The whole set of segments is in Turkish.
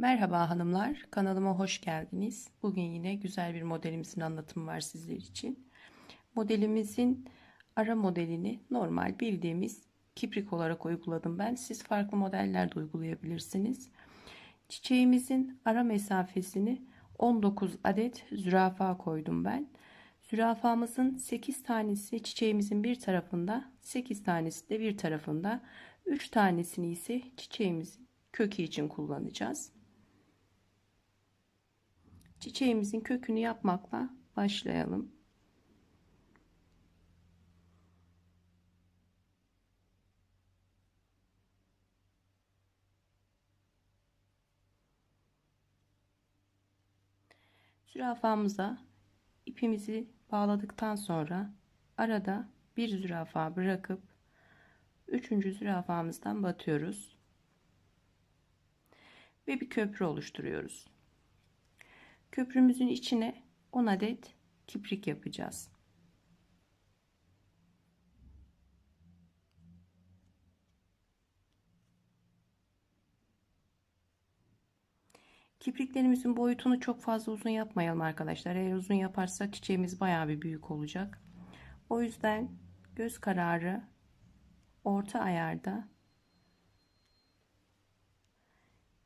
Merhaba hanımlar, kanalıma hoş geldiniz. Bugün yine güzel bir modelimizin anlatımı var sizler için. Modelimizin ara modelini normal bildiğimiz kiprik olarak uyguladım ben. Siz farklı modeller de uygulayabilirsiniz. Çiçeğimizin ara mesafesini 19 adet zürafa koydum ben. Zürafamızın 8 tanesi çiçeğimizin bir tarafında, 8 tanesi de bir tarafında, 3 tanesini ise çiçeğimizin kökü için kullanacağız. Çiçeğimizin kökünü yapmakla başlayalım. Zürafamıza ipimizi bağladıktan sonra arada bir zürafa bırakıp üçüncü zürafamızdan batıyoruz ve bir köprü oluşturuyoruz. Köprümüzün içine 10 adet kiprik yapacağız. Kipriklerimizin boyutunu çok fazla uzun yapmayalım arkadaşlar. Eğer uzun yaparsak çiçeğimiz bayağı bir büyük olacak. O yüzden göz kararı orta ayarda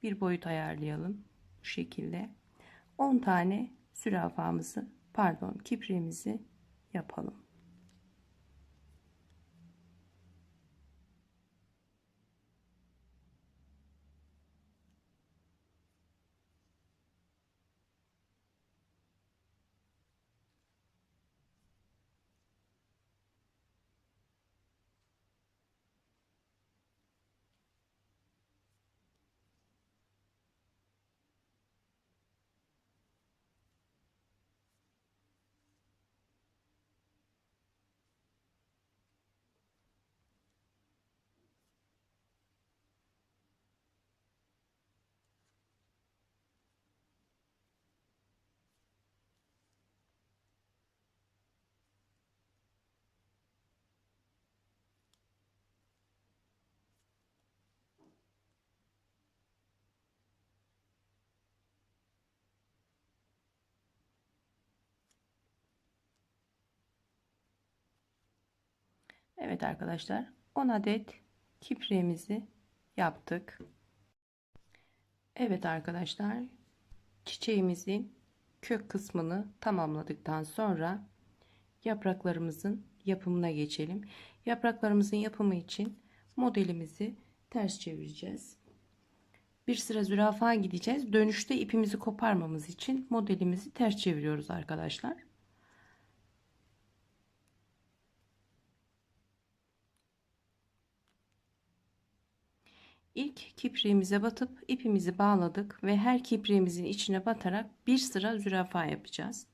bir boyut ayarlayalım. Bu şekilde 10 tane zürafamızı pardon kipriğimizi yapalım. Evet arkadaşlar 10 adet kipriğimizi yaptık. Evet arkadaşlar çiçeğimizin kök kısmını tamamladıktan sonra yapraklarımızın yapımına geçelim. Yapraklarımızın yapımı için modelimizi ters çevireceğiz. Bir sıra zürafa gideceğiz. Dönüşte ipimizi koparmamız için modelimizi ters çeviriyoruz arkadaşlar. İlk kipriğimize batıp ipimizi bağladık ve her kipriğimizin içine batarak bir sıra zürafa yapacağız.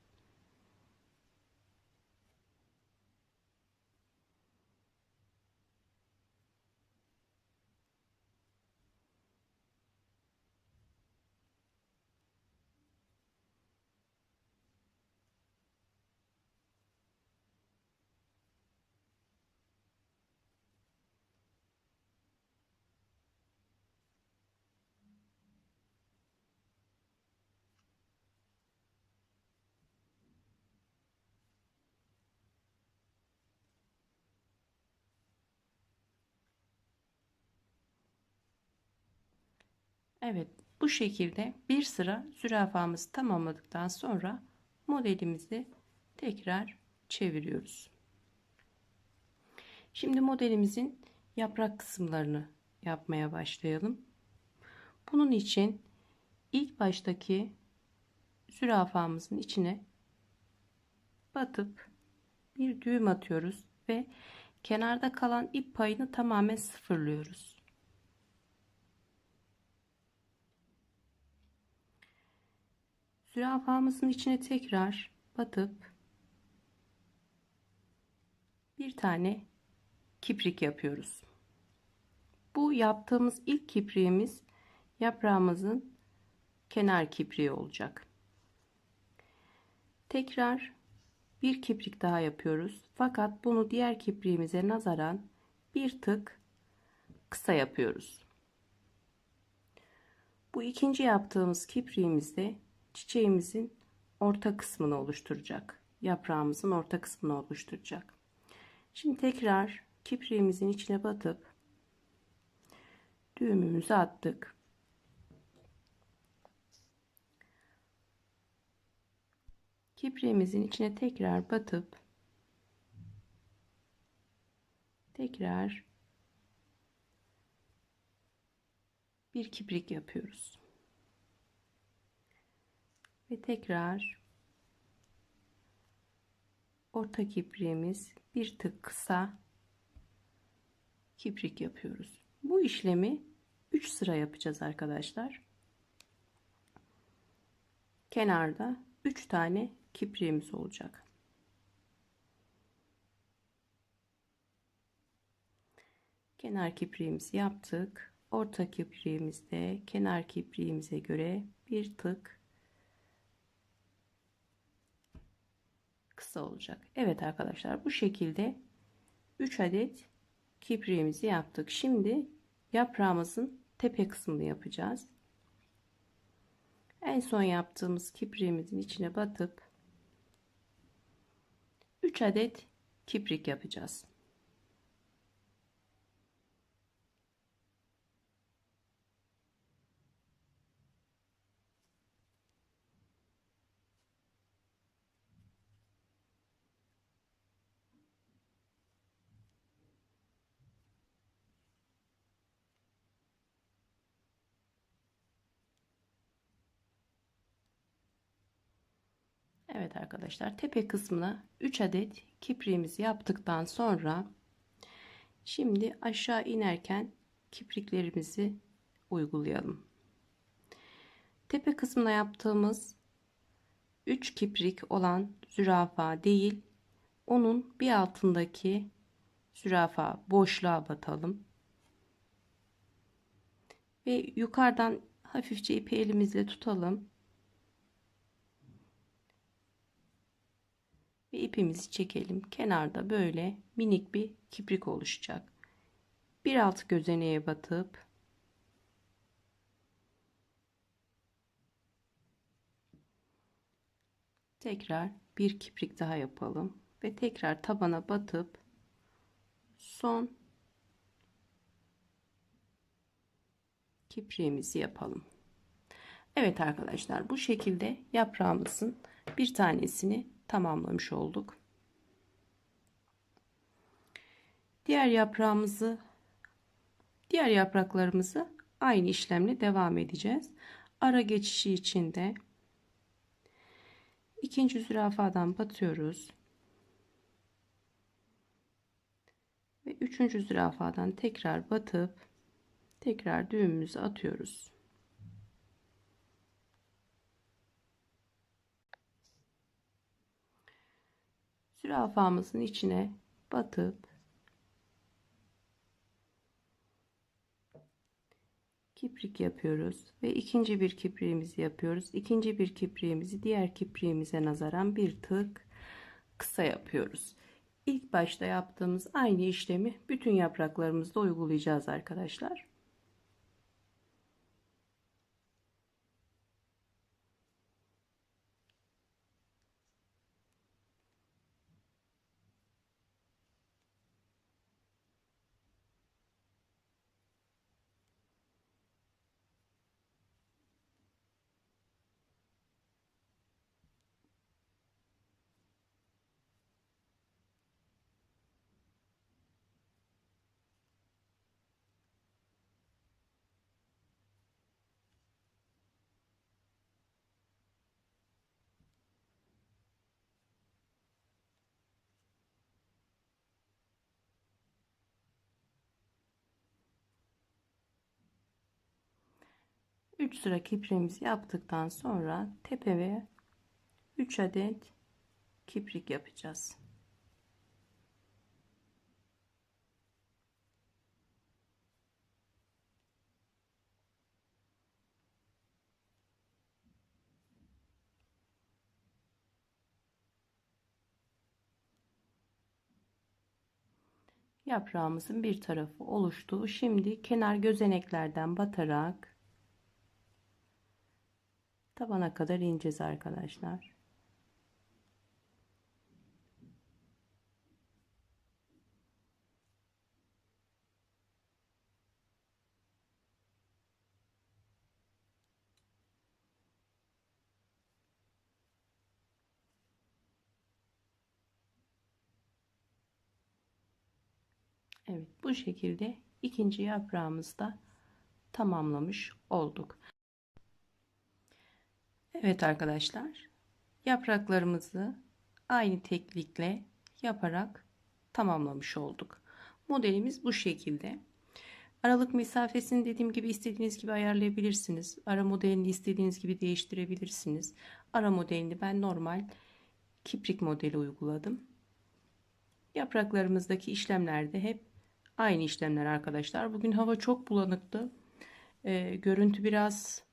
Evet bu şekilde bir sıra zürafamızı tamamladıktan sonra modelimizi tekrar çeviriyoruz. Şimdi modelimizin yaprak kısımlarını yapmaya başlayalım. Bunun için ilk baştaki zürafamızın içine batıp bir düğüm atıyoruz ve kenarda kalan ip payını tamamen sıfırlıyoruz. Zürafamızın içine tekrar batıp bir tane kiprik yapıyoruz. Bu yaptığımız ilk kipriğimiz yaprağımızın kenar kipriği olacak. Tekrar bir kiprik daha yapıyoruz. Fakat bunu diğer kipriğimize nazaran bir tık kısa yapıyoruz. Bu ikinci yaptığımız kipriğimizde çiçeğimizin orta kısmını oluşturacak. Yaprağımızın orta kısmını oluşturacak. Şimdi tekrar kipriğimizin içine batıp düğümümüzü attık. Kipriğimizin içine tekrar batıp tekrar bir kiprik yapıyoruz. Ve tekrar orta kipriğimiz bir tık kısa kiprik yapıyoruz. Bu işlemi 3 sıra yapacağız arkadaşlar. Kenarda 3 tane kipriğimiz olacak. Kenar kipriğimizi yaptık. Orta kipriğimizde kenar kipriğimize göre bir tık kısa olacak. Evet arkadaşlar bu şekilde 3 adet kipriğimizi yaptık. Şimdi yaprağımızın tepe kısmını yapacağız. En son yaptığımız kipriğimizin içine batıp 3 adet kiprik yapacağız. Evet arkadaşlar tepe kısmına 3 adet kipriğimizi yaptıktan sonra şimdi aşağı inerken kipriklerimizi uygulayalım. Tepe kısmına yaptığımız 3 kiprik olan zürafa değil onun bir altındaki zürafa boşluğa batalım. Ve yukarıdan hafifçe ipi elimizle tutalım. Ve ipimizi çekelim. Kenarda böyle minik bir kiprik oluşacak. Bir alt gözeneğe batıp tekrar bir kiprik daha yapalım ve tekrar tabana batıp son kipriğimizi yapalım. Evet arkadaşlar bu şekilde yaprağımızın bir tanesini tamamlamış olduk. Diğer yaprağımızı diğer yapraklarımızı aynı işlemle devam edeceğiz. Ara geçişi için de ikinci zürafadan batıyoruz. Ve üçüncü zürafadan tekrar batıp tekrar düğümümüzü atıyoruz. Zürafamızın içine batıp kiprik yapıyoruz ve ikinci bir kipriğimizi yapıyoruz. İkinci bir kipriğimizi diğer kipriğimize nazaran bir tık kısa yapıyoruz. İlk başta yaptığımız aynı işlemi bütün yapraklarımızda uygulayacağız arkadaşlar. 3 sıra kipriğimizi yaptıktan sonra tepeye 3 adet kiprik yapacağız. Yaprağımızın bir tarafı oluştu. Şimdi kenar gözeneklerden batarak tabana kadar ineceğiz arkadaşlar. Evet bu şekilde ikinci yaprağımızda tamamlamış olduk. Evet arkadaşlar yapraklarımızı aynı teknikle yaparak tamamlamış olduk. Modelimiz bu şekilde. Aralık mesafesini dediğim gibi istediğiniz gibi ayarlayabilirsiniz. Ara modelini istediğiniz gibi değiştirebilirsiniz. Ara modelini ben normal kiprik modeli uyguladım. Yapraklarımızdaki işlemlerde hep aynı işlemler arkadaşlar. Bugün hava çok bulanıktı. Ee, görüntü biraz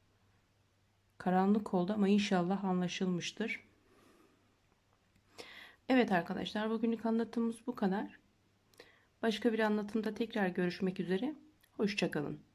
karanlık oldu ama inşallah anlaşılmıştır. Evet arkadaşlar bugünlük anlatımımız bu kadar. Başka bir anlatımda tekrar görüşmek üzere. Hoşçakalın.